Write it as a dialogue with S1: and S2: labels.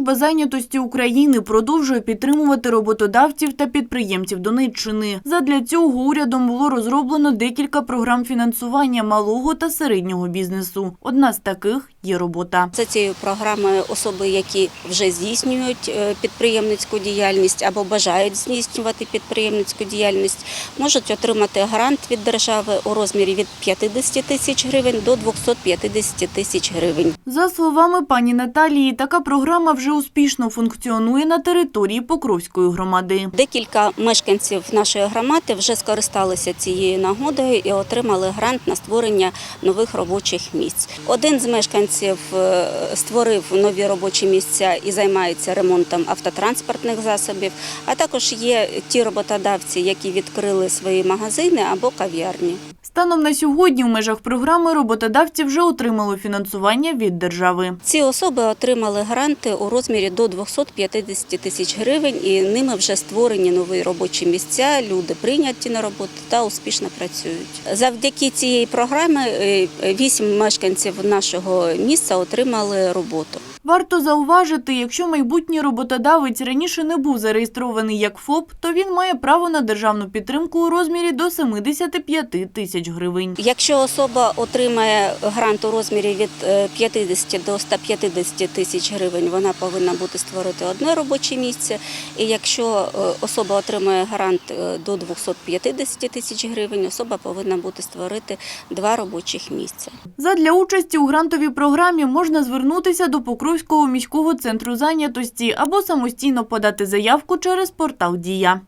S1: Служба зайнятості України продовжує підтримувати роботодавців та підприємців Донеччини. Задля цього урядом було розроблено декілька програм фінансування малого та середнього бізнесу. Одна з таких є робота.
S2: За цією програмою особи, які вже здійснюють е, підприємницьку діяльність або бажають здійснювати підприємницьку діяльність, можуть отримати грант від держави у розмірі від 50 тисяч гривень до 250 тисяч гривень.
S1: За словами пані Наталії, така програма вже успішно функціонує на території Покровської громади.
S2: Декілька мешканців нашої громади вже скористалися цією нагодою і отримали грант на створення нових робочих місць. Один з мешканців е, створив нові робочі місця і займається ремонтом автотранспортних засобів. А також є ті роботодавці, які відкрили свої магазини або кав'ярні.
S1: Станом на сьогодні в межах програми роботодавці вже отримали фінансування від держави.
S2: Ці особи отримали гранти у розмірі до 250 тисяч гривень, і ними вже створені нові робочі місця. Люди прийняті на роботу та успішно працюють. Завдяки цієї програми е, вісім мешканців нашого міста отримали роботу.
S1: Варто зауважити, якщо майбутній роботодавець раніше не був зареєстрований як ФОП, то він має право на державну підтримку у розмірі до 75 тисяч гривень.
S2: Якщо особа отримає грант у розмірі від е, 50 до 150 тисяч гривень, вона повинна бути створити одне робоче місце. І якщо е, особа отримає грант е, до 250 тисяч гривень, особа повинна бути створити два робочих місця.
S1: Задля участі у грантовій програмі можна звернутися до Покровського міського центру зайнятості або самостійно подати заявку через портал Дія.